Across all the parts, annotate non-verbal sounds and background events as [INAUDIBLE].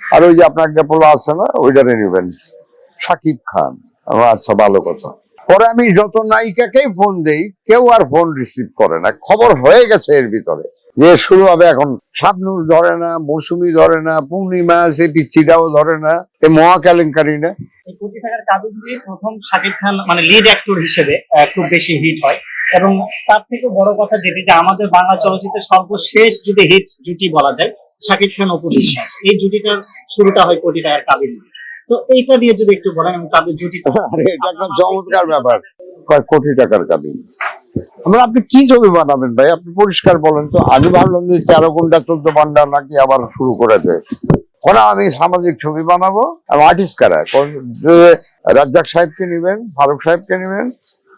আর ওই যে আপনার ডেপোলো আছে না, ওইটারে নেবেন। সাকিব খান। আচ্ছা ভালো কথা। পরে আমি যত নায়িকাকেই ফোন দেই, কেউ আর ফোন রিসিভ করে না। খবর হয়ে গেছে এর ভিতরে। যে শুরু হবে এখন। শাবনুর ধরে না, মৌসুমি ধরে না, পূর্ণিমা সে পিচ্ছিটাও ধরে না। এ মহা কেলেঙ্কারি না? প্রথম শাকিব খান মানে লিড অ্যাক্টর হিসেবে খুব বেশি হিট হয়। এবং তার থেকে বড় কথা যেটি যে আমাদের বাংলা চলচ্চিত্রের সর্বশেষ যদি হিট জুটি বলা যায় শাকিব খান অপু বিশ্বাস এই জুটিটার শুরুটা হয় কোটি টাকার কাবিল তো এইটা দিয়ে যদি একটু বলেন, এবং কাবিল জুটিটা। [LAUGHS] আরে, এটা চমৎকার ব্যাপার। কয় কোটি টাকার কাবিন আমরা, আপনি কি ছবি বানাবেন ভাই? আপনি পরিষ্কার বলেন তো। আমি ভাবলাম যে তেরো ঘণ্টা চোদ্দ ঘণ্টা নাকি আবার শুরু করে দেয়। কোন, আমি সামাজিক ছবি বানাবো। আর্টিস্ট কারা? রাজ্জাক সাহেবকে নেবেন, ফারুক সাহেবকে নেবেন,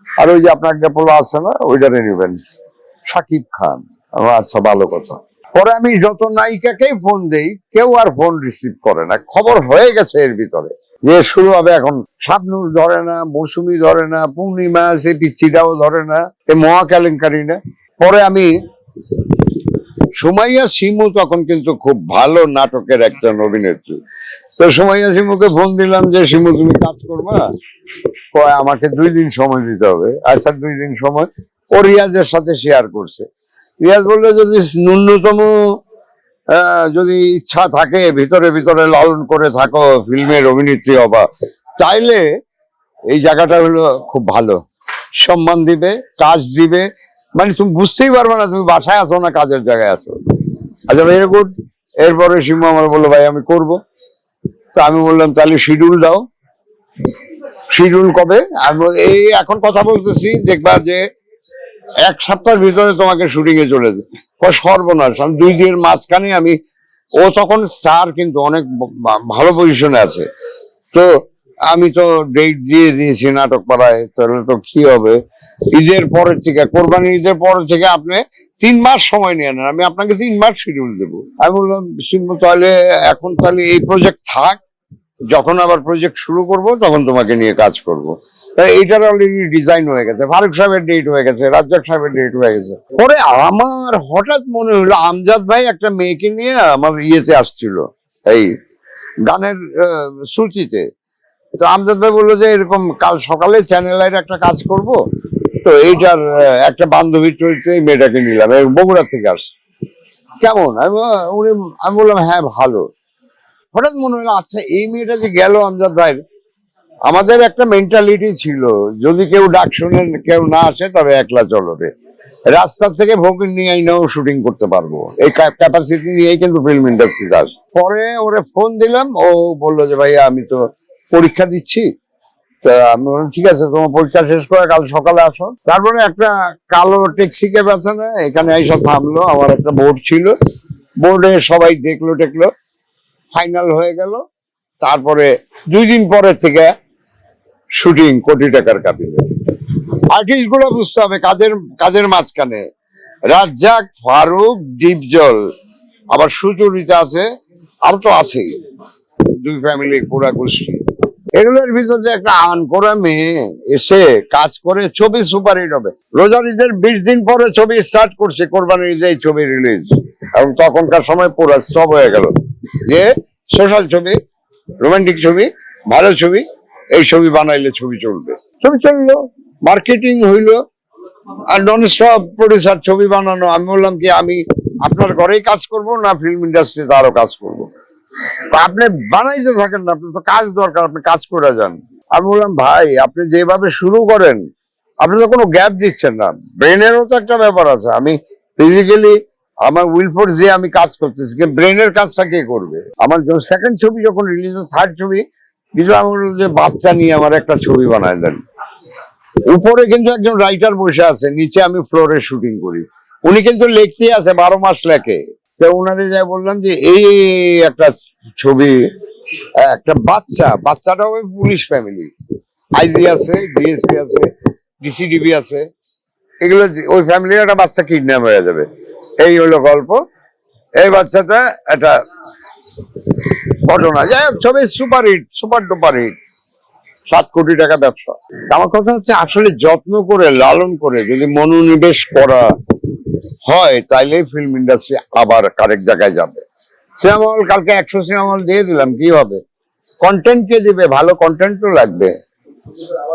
আর ওই যে আপনার ডেপোলো আছে না, ওইটারে নেবেন। সাকিব খান। আচ্ছা ভালো কথা। পরে আমি যত নায়িকাকেই ফোন দেই, কেউ আর ফোন রিসিভ করে না। খবর হয়ে গেছে এর ভিতরে। যে শুরু হবে এখন, শাবনুর ধরে না, মৌসুমি ধরে না, পূর্ণিমা, সে পিচ্ছিটাও ধরে না, এ মহা কেলেঙ্কারি না? পরে আমি সুমাইয়া শিমু তখন কিন্তু খুব ভালো নাটকের একজন অভিনেত্রী। তো সুমাইয়া শিমুকে ফোন দিলাম যে শিমু তুমি কাজ করবা? আমাকে দুই দিন সময় দিতে হবে। আচ্ছা দুই দিন সময়। ও রিয়াজের সাথে শেয়ার করছে। রিয়াজ বলল যদি ন্যূনতম যদি ইচ্ছা থাকে, ভিতরে ভিতরে লালন করে থাকো, ফিল্মের অভিনেত্রী হবা, চাইলে এই জায়গাটা হলো খুব ভালো। সম্মান দিবে, কাজ দিবে। মানে তুমি বুঝতেই পারবে না, তুমি বাসায় আছো না কাজের জায়গায় আছো। আচ্ছা ভেরি গুড এরপরে সিমু আমার বলল, ভাই, আমি করব। তো আমি বললাম, তাহলে শিডিউল দাও। শিডিউল কবে? আমি এই এখন কথা বলতেছি, দেখবা যে এক সপ্তাহের ভিতরে তোমাকে শুটিং এ চলে ও সর্বনাশ। আমি দুই দিনের মাঝখানে আমি, ও তখন স্টার কিন্তু অনেক ভালো পজিশনে আছে। তো আমি তো ডেট দিয়ে দিয়েছি নাটক পাড়ায়, তাহলে তো কি হবে? ঈদের পরের থেকে কোরবানি ঈদের পরের থেকে আপনি তিন মাস সময় নিয়ে নেন। আমি আপনাকে তিন মাস শিডিউল দেবো। আমি বললাম তাহলে এখন তাহলে এই প্রজেক্ট থাক যখন আবার প্রজেক্ট শুরু করব, তখন তোমাকে নিয়ে কাজ করব। তাই এইটার অলরেডি ডিজাইন হয়ে গেছে, ফারুক সাহেবের ডেট হয়ে গেছে, রাজ্জাক সাহেবের ডেট হয়ে গেছে। পরে আমার হঠাৎ মনে হলো, আমজাদ ভাই একটা মেয়েকে নিয়ে আমার ইয়েতে আসছিল, এই গানের সূচিতে। তো আমজাদ ভাই বলল যে, এরকম কাল সকালে চ্যানেল একটা কাজ করব। তো এইটার একটা বান্ধবীর চরিত্রে মেয়েটাকে নিলাম, এই বগুড়া থেকে আসছে। কেমন? আমি উনি, আমি বললাম হ্যাঁ ভালো। হঠাৎ মনে হলো আচ্ছা এই মেয়েটা যে গেল আমজাদ ভাইয়ের আমাদের একটা মেন্টালিটি ছিল, যদি কেউ ডাক শুনে কেউ না আসে, তবে একলা চলো রে। রাস্তার থেকে ভোগিন নিয়ে আইনাও শুটিং করতে পারব। এই ক্যাপাসিটি নিয়েই কিন্তু ফিল্ম ইন্ডাস্ট্রিতে আস পরে ওরে ফোন দিলাম, ও বলল যে, ভাইয়া, আমি তো পরীক্ষা দিচ্ছি। তা আমি বললাম, ঠিক আছে, তোমার পরীক্ষা শেষ করে কাল সকালে আসো। তারপরে একটা কালো ট্যাক্সি ক্যাব আছে না, এখানে এসে থামলো। আমার একটা বোর্ড ছিল। বোর্ডে সবাই দেখল টেকলো ফাইনাল হয়ে গেল। তারপরে দুই দিন পরের থেকে শুটিং কোটি টাকার কাবিলে আর্টিস্টগুলো বুঝতে হবে কাজের কাজের মাঝখানে। রাজ্জাক, ফারুক, ডিপজল, আবার সুচরিতা আছে, আর তো আছেই। দুই ফ্যামিলি পুরা গোষ্ঠী। এগুলোর ভিতরে একটা আন করা মেয়ে এসে কাজ করে ছবি সুপারহিট হবে। রোজার ঈদের বিশ দিন পরে ছবি স্টার্ট করছে, কোরবানির ঈদে ছবি রিলিজ এবং তখনকার সময় পুরো স্টপ হয়ে গেল। যে সোশ্যাল ছবি, রোমান্টিক ছবি, ভালো ছবি, এই ছবি বানাইলে ছবি চলবে। ছবি চলল, মার্কেটিং হইল, আর নন স্টপ প্রডিউসার ছবি বানানো, আমি বললাম কি, আমি আপনার ঘরেই কাজ করব না ফিল্ম ইন্ডাস্ট্রিতে আরও কাজ করব? আপনি বানাইতে থাকেন না, আপনার তো কাজ দরকার, আপনি কাজ করে যান। আমি বললাম, ভাই, আপনি যেভাবে শুরু করেন, আপনি তো কোনো গ্যাপ দিচ্ছেন না। ব্রেনেরও তো একটা ব্যাপার আছে। আমি ফিজিক্যালি আমার উইলফোর্স যে আমি কাজ করতেছি ব্রেনের কাজটা কে করবে? আমার সেকেন্ড ছবি যখন রিলিজ থার্ড ছবি কিছু আমি বললাম যে বাচ্চা নিয়ে আমার একটা ছবি বানায় দেন। উপরে কিন্তু একজন রাইটার বসে আছে, নিচে আমি ফ্লোরে শুটিং করি। উনি কিন্তু লিখতেই আছে, বারো মাস লেখে। তো ওনারে যাই বললাম যে, এই একটা ছবি, একটা বাচ্চা, বাচ্চাটা ওই পুলিশ ফ্যামিলি আইজি আছে ডিএসপি আছে ডিসিডিবি আছে। এগুলো ওই ফ্যামিলির একটা বাচ্চা কিডন্যাপ হয়ে যাবে। এই হলো গল্প। এই বাচ্চাটা একটা ঘটনা। যাই হোক, ছবি super hit super duper hit সাত কোটি টাকা ব্যবসা। আমার কথা হচ্ছে, আসলে যত্ন করে, লালন করে যদি মনোনিবেশ করা হয় তাইলে ফিল্ম ইন্ডাস্ট্রি আবার আরেক জায়গায় যাবে। সিনেমা হল কালকে একশো সিনেমা হল দিয়ে দিলাম, কি হবে? কন্টেন্ট কে দিবে, ভালো কন্টেন্টও লাগবে।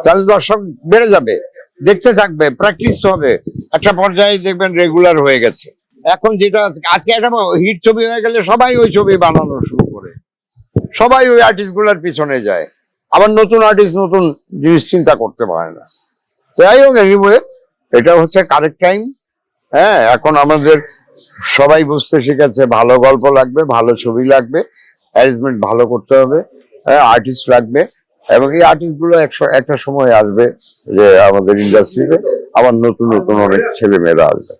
তাহলে দর্শক বেড়ে যাবে, দেখতে থাকবে প্র্যাকটিস হবে। একটা পর্যায়ে দেখবেন রেগুলার হয়ে গেছে। এখন যেটা আজকে- একটা হিট ছবি হয়ে গেলে সবাই ওই ছবি বানানো শুরু করে। সবাই ওই আর্টিস্টগুলার পিছনে যায়। আবার নতুন আর্টিস্ট নতুন জিনিস চিন্তা করতে পারে না। তো যাই হোক এনিওয়ে এটা হচ্ছে কারেক্ট টাইম হ্যাঁ এখন আমাদের সবাই বুঝতে শিখেছে, ভালো গল্প লাগবে, ভালো ছবি লাগবে অ্যারেঞ্জমেন্ট ভালো করতে হবে হ্যাঁ আর্টিস্ট লাগবে। এবং এই আর্টিস্টগুলো একশ- একটা সময় আসবে যে আমাদের ইন্ডাস্ট্রিতে আবার নতুন নতুন অনেক ছেলে মেয়েরা আসবে.